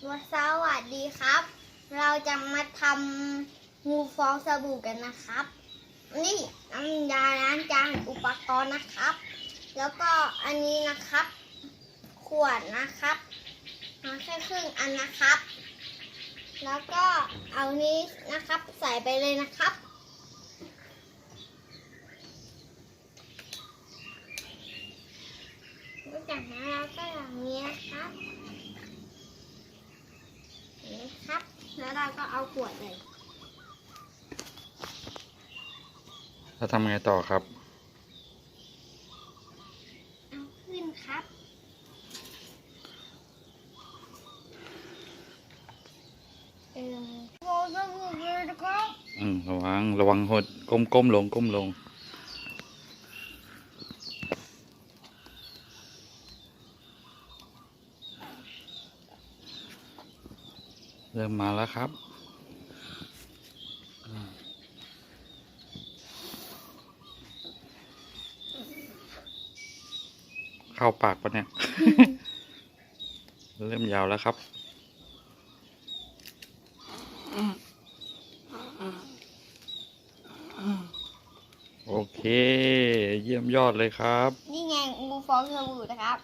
สวัสดีครับ เราจะมาทำงูฟองสบู่กันนะครับ นี่น้ำยาล้างจานอุปกรณ์นะครับ แล้วก็อันนี้นะครับ ขวดนะครับมาแค่ครึ่งอันนะครับ แล้วก็เอานี้นะครับใส่ไปเลยนะครับจากนั้นเราก็อย่างนี้นะครับอย่างนี้ครับ แล้วเราก็เอาขวดเลย แล้วทำไงต่อครับ เอาขึ้นครับ เออโอ้สบู่เลยนะครับอืมระวัง ระวังหดก้มก้มลงก้มลง เริ่มมาแล้วครับอืมเข้าปากปะเนี่ย เริ่มยาวแล้วครับโอเค เยี่ยมยอดเลยครับ นี่ไงงูฟองสบู่นะครับ